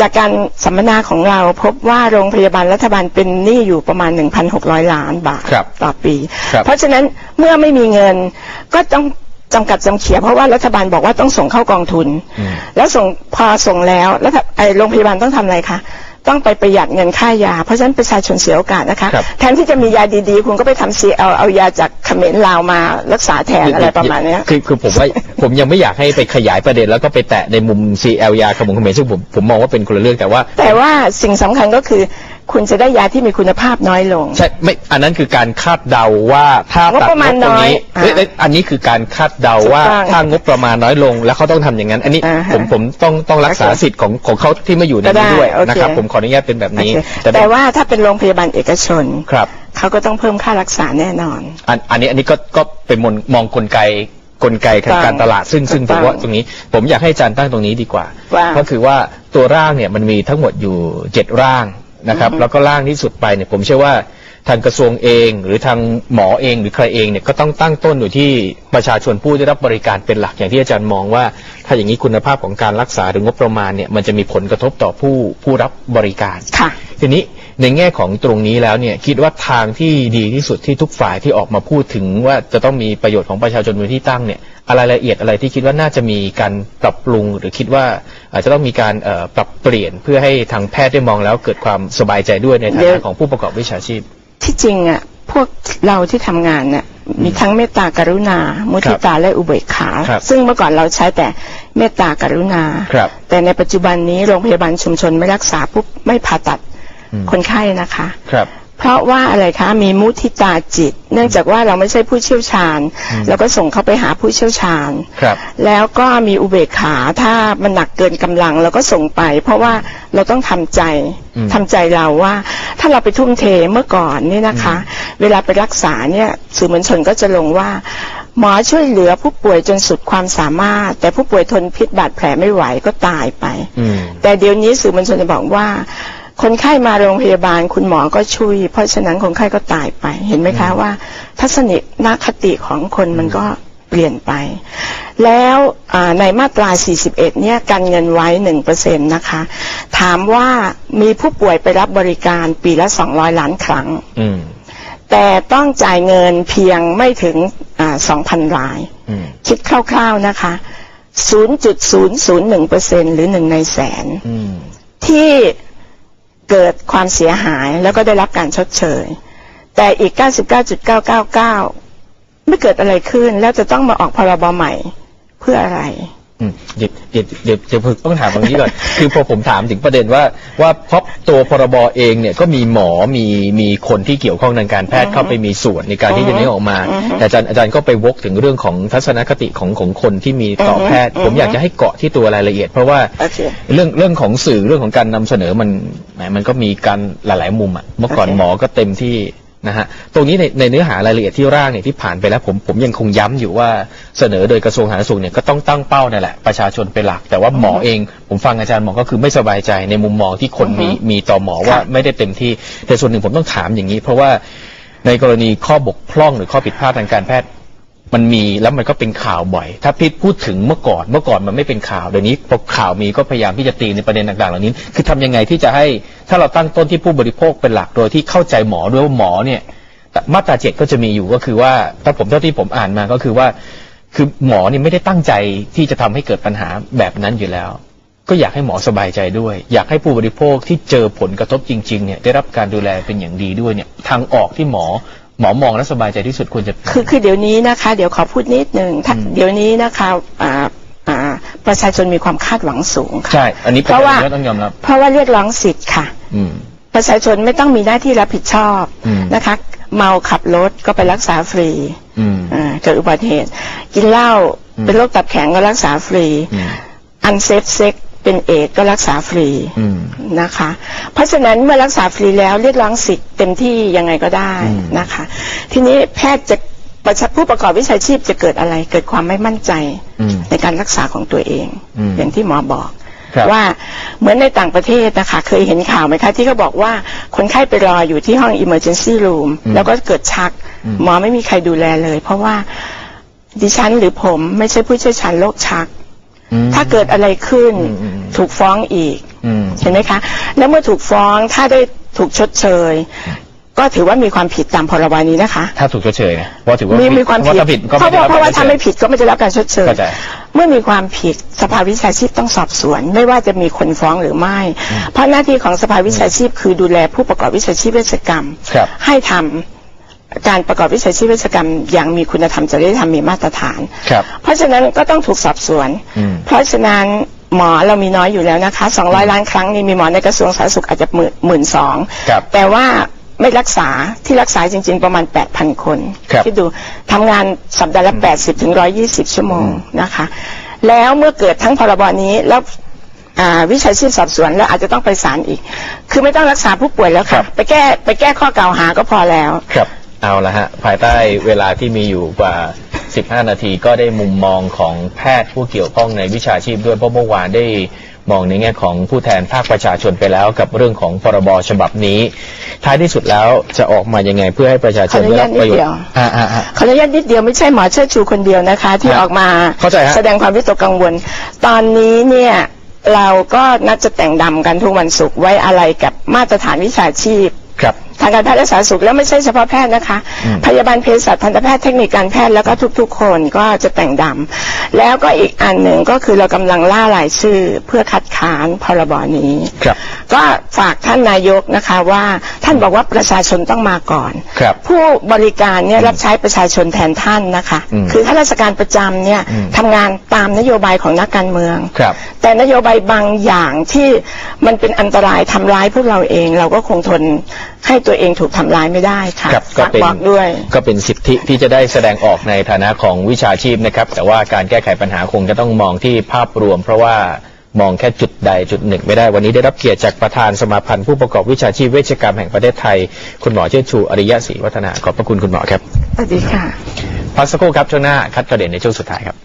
จากการสัมมนาของเราพบว่าโรงพยาบาลรัฐบาลเป็นหนี้อยู่ประมาณ 1,600 ล้านบาทครับต่อปี ครับ เพราะฉะนั้นเมื่อไม่มีเงินก็ต้องจำกัดจำเขีย เพราะว่ารัฐบาลบอกว่าต้องส่งเข้ากองทุน อืม แล้วส่งพอส่งแล้วแล้วถ้าไอโรงพยาบาลต้องทำอะไรคะ ต้องไปประหยัดเงินค่ายา เพราะฉะนั้นประชาชนเสียโอกาสนะคะ ครับ แทนที่จะมียาดีๆ คุณก็ไปทำซีเอาเอายาจากเขมรลาวมารักษาแทนอะไรประมาณเนี้ย คือคือผมว่า ผมยังไม่อยากให้ไปขยายประเด็นแล้วก็ไปแตะในมุม CL ยาขมงเขมรซึ่งผมผมมองว่าเป็นคนละเรื่องแต่ว่า แต่ว่าสิ่งสำคัญก็คือ คุณจะได้ยาที่มีคุณภาพน้อยลง ใช่ไม่อันนั้นคือการคาดเดาว่าถ้างบตัดประมาณงบตรงนี้น้อยอ่าเอ้ยเอ้ยอันนี้คือการคาดเดาว่าถูกต้องถ้างบประมาณน้อยลง แล้วเขาต้องทำอย่างนั้น อันนี้อ่าฮะผมผมต้องต้องรักษาโอเคสิทธิ์ของของเขาที่มาอยู่ในก็ได้นี้ด้วยโอเค นะครับ ผมขออนุญาตเป็นแบบนี้โอเคแต่แต่ว่าถ้าเป็นโรงพยาบาลเอกชน ครับเขาก็ต้องเพิ่มค่ารักษาแน่นอน อันอันนี้อันนี้ก็ก็เป็นมนมองกลไกกลไกทางการตลาดซึ่งซึ่งถูผกมต้องว่าตรงนี้ ผมอยากให้อาจารย์ตั้งตรงนี้ดีกว่าว่า ก็คือว่าตัวร่างเนี่ยมันมีทั้งหมดอยู่เจ็ดร่าง นะครับอือฮึแล้วก็ร่างที่สุดไปเนี่ยผมเชื่อว่าทางกระทรวงเอง หรือทางหมอเองหรือใครเองเนี่ยก็ต้องตั้งต้นอยู่ที่ประชาชนผู้ได้รับบริการเป็นหลักอย่างที่อาจารย์มองว่า ถ้าอย่างนี้คุณภาพของการรักษาหรืองบประมาณเนี่ยมันจะมีผลกระทบต่อผู้ผู้รับบริการค่ะทีนี้ ในแง่ของตรงนี้แล้วเนี่ยคิดว่าทางที่ดีที่สุดที่ทุกฝ่ายที่ออกมาพูดถึงว่าจะต้องมีประโยชน์ของประชาชนเป็นที่ตั้งเนี่ยอะไรรายละเอียดอะไรที่คิดว่าน่าจะมีการปรับปรุง หรือคิดว่าอาจจะต้องมีการเอ่อปรับเปลี่ยนเพื่อให้ทางแพทย์ได้มองแล้วเกิดความสบายใจด้วยในฐาเดี๋ยนะวของผู้ประกอบวิชาชีพ ที่จริงอะพวกเราที่ทำงานเนี่ยมีทั้งเมตตากรุณา มุทิตาและอุเบกขาครับซึ่งเมื่อก่อนเราใช้แต่เมตตากรุณาครับแต่ในปัจจุบันนี้โรงพยาบาลชุมชนไม่รักษาปุ๊บไม่ผ่าตัดอืม คนไข้นะคะครับเพราะว่าอะไรคะมีมุทิตาจิต เนื่องจากว่าเราไม่ใช่ผู้เชี่ยวชาญอืมเราก็ส่งเขาไปหาผู้เชี่ยวชาญครับแล้วก็มีอุเบกขาถ้ามันหนักเกินกำลังเราก็ส่งไป เพราะว่าเราต้องทำใจอืมทำใจเราว่า ถ้าเราไปทุ่มเทเมื่อก่อนนี่นะคะ เวลาไปรักษาเนี่ยสื่อมวลชนก็จะลงว่า หมอช่วยเหลือผู้ป่วยจนสุดความสามารถ แต่ผู้ป่วยทนพิษบาดแผลไม่ไหวก็ตายไปอืมแต่เดี๋ยวนี้สื่อมวลชนจะบอกว่า คนไข้มาโรงพยาบาลคุณหมอก็ช่วย เพราะฉะนั้นคนไข้ก็ตายไป เห็นไหมคะว่า ทัศนิกคติของคนมันก็เปลี่ยนไป แล้วอ่าในมาตรา 41 เนี่ยการเงินไว้ 1%นะคะ ถามว่ามีผู้ป่วยไปรับบริการปีละ 200 ล้านครั้งอืมแต่ต้องจ่ายเงินเพียงไม่ถึงอ่า2,000 รายอืมคิดคร่าวๆนะคะ 0.001%หรือ 1 ในแสนอืมที่ เกิดความเสียหายแล้วก็ได้รับการชดเชย แต่อีก 99.999 ไม่เกิดอะไรขึ้นแล้วจะต้องมาออกพรบใหม่เพื่ออะไร อืมเดี๋ยวเดี๋ยวเดี๋ยวเดี๋ยวต้องถามตรงนี้ก่อน คือพอผมถามถึงประเด็นว่าว่าเพราะตัวพรบเองเนี่ยก็มีหมอมีมีคนที่เกี่ยวข้องทางการแพทย์เข้าไปมีส่วนในการที่จะนี้ออกมาอือฮึแต่อาจารย์อาจารย์ก็ไปวกถึงเรื่องของทัศนคติของของคนที่มีต่อออฮึแพทย์ ผมอือฮึอยากจะให้เกาะที่ตัวรายละเอียด เพราะว่าโอเคเรื่องเรื่องของสื่อเรื่องของการนำเสนอมันแหมมันก็มีการหลาย ๆ มุมอะเมื่อก่อนโอเคหมอก็เต็มที่ นะฮะตรงนี้ในในเนื้อหารายละเอียดที่ร่างเนี่ยที่ผ่านไปแล้วผมผมยังคงย้ำอยู่ว่าเสนอโดยกระทรวงสาธารณสุขเนี่ยก็ต้องตั้งเป้านั่นแหละประชาชนเป็นหลัก แต่ว่าหมอเอง ผมฟังอาจารย์หมอก็คือไม่สบายใจในมุมมองที่คนมีอือฮึมีต่อหมอว่าค่ะไม่ได้เต็มที่แต่ส่วนหนึ่งผมต้องถามอย่างนี้ เพราะว่าในกรณีข้อบกพร่องหรือข้อผิดพลาดทางการแพทย์ มันมีแล้วมันก็เป็นข่าวบ่อย ถ้าพิษพูดถึงเมื่อก่อนเมื่อก่อนมันไม่เป็นข่าวเดี๋ยวนี้พอข่าวมีก็พยายามที่จะตีในประเด็นต่างๆเหล่านี้ คือทำยังไงที่จะให้ถ้าเราตั้งต้นที่ผู้บริโภคเป็นหลักโดยที่เข้าใจหมอด้วยว่าหมอเนี่ยมาตราเจ็ดก็จะมีอยู่ก็คือว่าถ้าผมเท่าที่ผมอ่านมาก็คือว่า คือหมอเนี่ยไม่ได้ตั้งใจที่จะทำให้เกิดปัญหาแบบนั้นอยู่แล้ว ก็อยากให้หมอสบายใจด้วย อยากให้ผู้บริโภคที่เจอผลกระทบจริงๆเนี่ยได้รับการดูแลเป็นอย่างดีด้วยเนี่ยทางออกที่หมอ หมอมองและสบายใจที่สุดควรจะเป็นคือคือเดี๋ยวนี้นะคะ เดี๋ยวขอพูดนิดนึงถ้าอืม เดี๋ยวนี้นะคะอ่าอ่าประชาชนมีความคาดหวังสูงค่ะ ใช่ อันนี้เป็นเพราะว่าเรื่องที่ต้องยอมรับ เพราะว่าเรียกร้องสิทธิ์ค่ะ อืม ประชาชนไม่ต้องมีหน้าที่รับผิดชอบอืม นะคะ เมาขับรถก็ไปรักษาฟรีอืม อ่าเกิดอุบัติเหตุ กินเหล้าอืม เป็นโรคตับแข็งก็รักษาฟรี อืม อันเซฟเซ็ก เป็นเอดส์ก็รักษาฟรีอืมนะคะ เพราะฉะนั้นเมื่อรักษาฟรีแล้วเรียกร้องสิทธิ์เต็มที่ยังไงก็ได้อืมนะคะ ทีนี้แพทย์จะประชาผู้ประกอบวิชาชีพจะเกิดอะไร เกิดความไม่มั่นใจอืมในการรักษาของตัวเองอืมอย่างที่หมอบอกครับว่าเหมือนในต่างประเทศนะคะ เคยเห็นข่าวไหมคะ ที่เขาบอกว่าคนไข้ไปรออยู่ที่ห้อง emergency room อืมแล้วก็เกิดชักอืมหมอไม่มีใครดูแลเลย เพราะว่าดิฉันหรือผมไม่ใช่ผู้เชี่ยวชาญโรคชักอืมถ้าเกิดอะไรขึ้นอืมอืม ถูกฟ้องอีกอืมเห็นไหมคะ แล้วเมื่อถูกฟ้องถ้าได้ถูกชดเชย ก็ถือว่ามีความผิดตามพรบนี้นะคะ ถ้าถูกชดเชยนะเพราะถือว่ามีมีมีความผิดถ้าผิดก็เพราะไม่ได้ว่ารับเพราะว่าการชถ้าดเชไม่ยผิดก็ไม่ได้รับการชดเชยเข้าใจเมื่อมีความผิดสภาวิชาชีพต้องสอบสวน ไม่ว่าจะมีคนฟ้องหรือไม่ เพราะหน้าที่ของสภาวิชาชีพ คือดูแลผู้ประกอบวิชาชีพเวชกรรมครับให้ทำการประกอบวิชาชีพเวชกรรมอย่างมีคุณธรรมจริยธรรมมีมาตรฐานครับเพราะฉะนั้นก็ต้องถูกสอบสวนอืมเพราะฉะนั้น หมอเรามีน้อยอยู่แล้วนะคะ 200 ล้านครั้งนี่มีหมอในกระทรวงสาธารณสุขอาจจะหมื่นหมื่นสองครับ แต่ว่าไม่รักษาที่รักษาจริง ๆ ประมาณ 8,000 คนครับคิดดูทำงานสัปดาห์ละ 80 ถึง 120 ชั่วโมงนะคะ แล้วเมื่อเกิดทั้งพรบนี้แล้วอ่าวิชาชีพสอบสวนแล้วอาจจะต้องไปศาลอีก คือไม่ต้องรักษาผู้ป่วยแล้วครัค่ะ บ ไปแก้ไปแก้ข้อกล่าวหาก็พอแล้ว ครับ เอาละฮะ ภายใต้เวลาที่มีอยู่กว่า 15 นาทีก็ได้มุมมองของแพทย์ผู้เกี่ยวข้องในวิชาชีพด้วยเพราะเมื่อวานได้มองในแง่ของผู้แทนภาคประชาชนไปแล้วกับเรื่องของพรบฉบับนี้ ท้ายที่สุดแล้วจะออกมายังไงเพื่อให้ประชาชนได้รับประโยชขออนุญาตนิดเดียวน์อ่าอ่าอ่าขออนุญาตนิดเดียวไม่ใช่หมอเชิดชูคนเดียวนะคะ ที่ครับออกมาเข้าใจฮะแสดงความวิตกกังวล ตอนนี้เนี่ยเราก็นัดจะแต่งดำกันทุกวันศุกร์ไว้อะไรกับมาตรฐานวิชาชีพครับ ทางการแพทย์และสาธารณสุขแล้วไม่ใช่เฉพาะแพทย์นะคะอืมพยาบาลเภสัชทันตแพทย์เทคนิคการแพทย์แล้วก็ทุกๆ คนก็จะแต่งดำแล้วก็อีกอันหนึ่งก็คือเรากำลังล่ารายชื่อเพื่อคัดค้านพรบนี้ครับ ก็ฝากท่านนายกนะคะว่าท่านบอกว่าประชาชนต้องมาก่อนครับผู้บริการเนี่ยรับใช้ประชาชนแทนท่านนะคะอืมคือข้าราชการประจำเนี่ยอืมทำงานตามนโยบายของนักการเมืองครับแต่นโยบายบางอย่างที่มันเป็นอันตรายทำร้ายพวกเราเอง เราก็คงทนให้ตัวเองถูกทำร้ายไม่ได้ค่ะครับก็ฝากเป็นบอกด้วย ก็เป็นสิทธิที่จะได้แสดงออกในฐานะของวิชาชีพนะครับ แต่ว่าการแก้ไขปัญหาคงจะต้องมองที่ภาพรวม เพราะว่า มองแค่จุดใดจุดหนึ่งไม่ได้วันนี้ได้รับเกียรติจากประธานสมาพันธ์ผู้ประกอบวิชาชีพเวชกรรมแห่งประเทศไทย คุณหมอเชิดชูอริยะศรีวัฒนาขอบพระคุณคุณหมอครับสวัสดีค่ะพักสักครู่ครับช่วงหน้าคัดประเด็นในช่วงสุดท้ายครับ